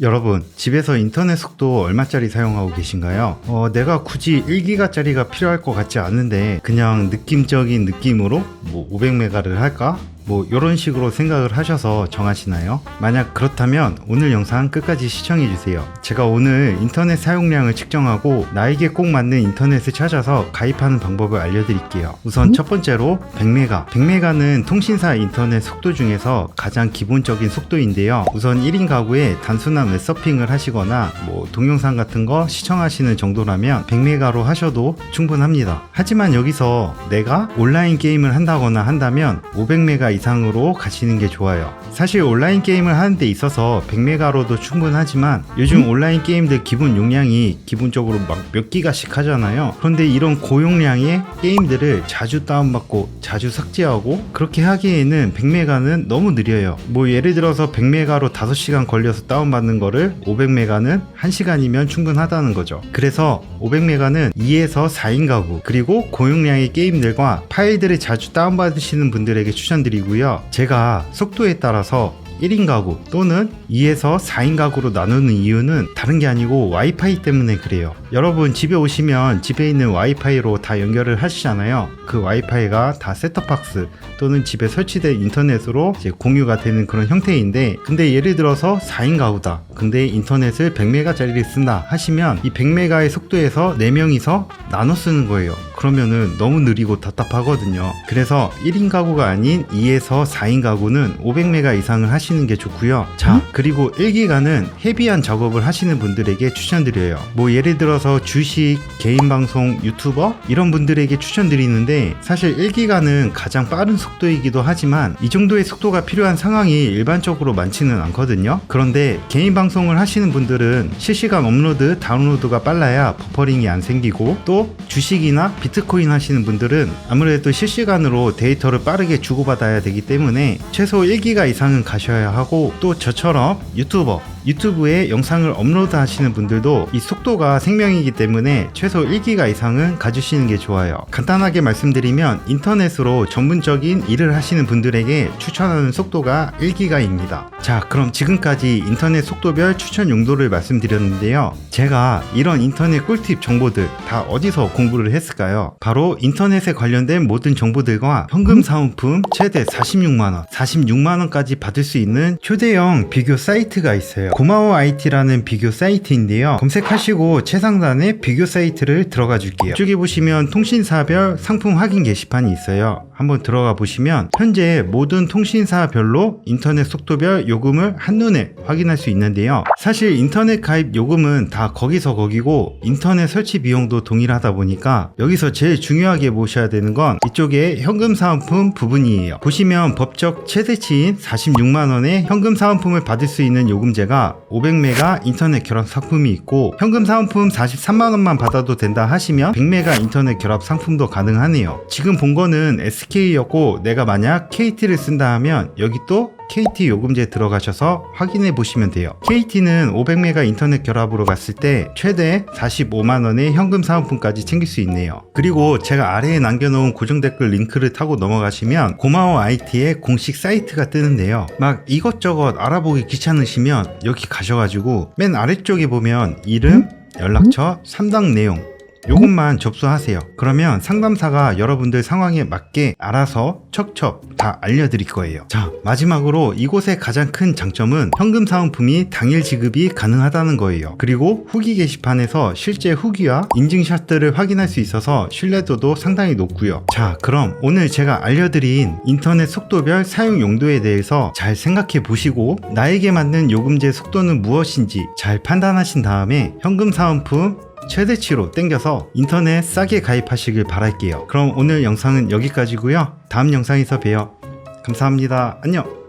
여러분, 집에서 인터넷 속도 얼마짜리 사용하고 계신가요? 어, 내가 굳이 1기가짜리가 필요할 것 같지 않은데, 그냥 느낌적인 느낌으로 뭐 500메가를 할까? 뭐 이런 식으로 생각을 하셔서 정하시나요? 만약 그렇다면 오늘 영상 끝까지 시청해 주세요. 제가 오늘 인터넷 사용량을 측정하고 나에게 꼭 맞는 인터넷을 찾아서 가입하는 방법을 알려드릴게요. 우선 첫 번째로 100메가. 100메가는 통신사 인터넷 속도 중에서 가장 기본적인 속도인데요. 우선 1인 가구에 단순한 웹서핑을 하시거나 뭐 동영상 같은 거 시청하시는 정도라면 100메가로 하셔도 충분합니다. 하지만 여기서 내가 온라인 게임을 한다거나 한다면 500메가 이상으로 가시는 게 좋아요. 사실 온라인 게임을 하는 데 있어서 100메가로도 충분하지만 요즘 온라인 게임들 기본 용량이 기본적으로 막 몇 기가씩 하잖아요. 그런데 이런 고용량의 게임들을 자주 다운받고 자주 삭제하고 그렇게 하기에는 100메가는 너무 느려요. 뭐 예를 들어서 100메가로 5시간 걸려서 다운받는 거를 500메가는 1시간이면 충분하다는 거죠. 그래서 500메가는 2에서 4인 가구 그리고 고용량의 게임들과 파일들을 자주 다운받으시는 분들에게 추천드리고 요. 제가 속도에 따라서 1인 가구 또는 2에서 4인 가구로 나누는 이유는 다른 게 아니고 와이파이 때문에 그래요. 여러분 집에 오시면 집에 있는 와이파이로 다 연결을 하시잖아요. 그 와이파이가 다 셋톱박스 또는 집에 설치된 인터넷으로 공유가 되는 그런 형태인데 근데 예를 들어서 4인 가구다. 근데 인터넷을 100메가짜리를 쓴다 하시면 이 100메가의 속도에서 4명이서 나눠 쓰는 거예요. 그러면은 너무 느리고 답답하거든요. 그래서 1인 가구가 아닌 2에서 4인 가구는 500메가 이상을 하시는 게 좋고요. 자, 그리고 1기가는 헤비한 작업을 하시는 분들에게 추천드려요. 뭐 예를 들어서 주식, 개인 방송, 유튜버 이런 분들에게 추천드리는데 사실 1기가는 가장 빠른 속도이기도 하지만 이 정도의 속도가 필요한 상황이 일반적으로 많지는 않거든요. 그런데 개인 방송을 하시는 분들은 실시간 업로드, 다운로드가 빨라야 버퍼링이 안 생기고 또 주식이나 비트코인 하시는 분들은 아무래도 실시간으로 데이터를 빠르게 주고받아야 되기 때문에 최소 1기가 이상은 가셔야 하고 또 저처럼 유튜버 유튜브에 영상을 업로드 하시는 분들도 이 속도가 생명이 기 때문에 최소 1기가 이상은 가주시는 게 좋아요. 간단하게 말씀드리면 인터넷으로 전문적인 일을 하시는 분들에게 추천하는 속도가 1기가입니다. 자, 그럼 지금까지 인터넷 속도별 추천 용도를 말씀드렸는데요. 제가 이런 인터넷 꿀팁 정보들 다 어디서 공부를 했을까요? 바로 인터넷에 관련된 모든 정보들과 현금 사은품 최대 46만원, 46만원까지 받을 수 있는 초대형 비교 사이트가 있어요. 고마워 IT라는 비교 사이트인데요. 검색하시고 최상 단에 비교 사이트를 들어가 줄게요. 이쪽에 보시면 통신사별 상품 확인 게시판이 있어요. 한번 들어가 보시면 현재 모든 통신사별로 인터넷 속도별 요금을 한눈에 확인할 수 있는데요. 사실 인터넷 가입 요금은 다 거기서 거기고 인터넷 설치 비용도 동일하다 보니까 여기서 제일 중요하게 보셔야 되는 건 이쪽에 현금 사은품 부분이에요. 보시면 법적 최대치인 46만 원의 현금 사은품을 받을 수 있는 요금제가 500메가 인터넷 결합 상품이 있고 현금 사은품 43만 원만 받아도 된다 하시면 100메가 인터넷 결합 상품도 가능하네요. 지금 본 거는 SK였고 내가 만약 KT를 쓴다 하면 여기 또 KT 요금제 들어가셔서 확인해 보시면 돼요. KT는 500메가 인터넷 결합으로 갔을 때 최대 45만원의 현금 사은품까지 챙길 수 있네요. 그리고 제가 아래에 남겨놓은 고정 댓글 링크를 타고 넘어가시면 고마워 IT의 공식 사이트가 뜨는데요. 막 이것저것 알아보기 귀찮으시면 여기 가셔가지고 맨 아래쪽에 보면 이름, 연락처, 상담 내용 요것만 접수하세요. 그러면 상담사가 여러분들 상황에 맞게 알아서 척척 다 알려드릴 거예요. 자, 마지막으로 이곳의 가장 큰 장점은 현금 사은품이 당일 지급이 가능하다는 거예요. 그리고 후기 게시판에서 실제 후기와 인증샷들을 확인할 수 있어서 신뢰도도 상당히 높고요. 자, 그럼 오늘 제가 알려드린 인터넷 속도별 사용 용도에 대해서 잘 생각해 보시고 나에게 맞는 요금제 속도는 무엇인지 잘 판단하신 다음에 현금 사은품 최대치로 땡겨서 인터넷 싸게 가입하시길 바랄게요. 그럼 오늘 영상은 여기까지고요. 다음 영상에서 봬요. 감사합니다. 안녕.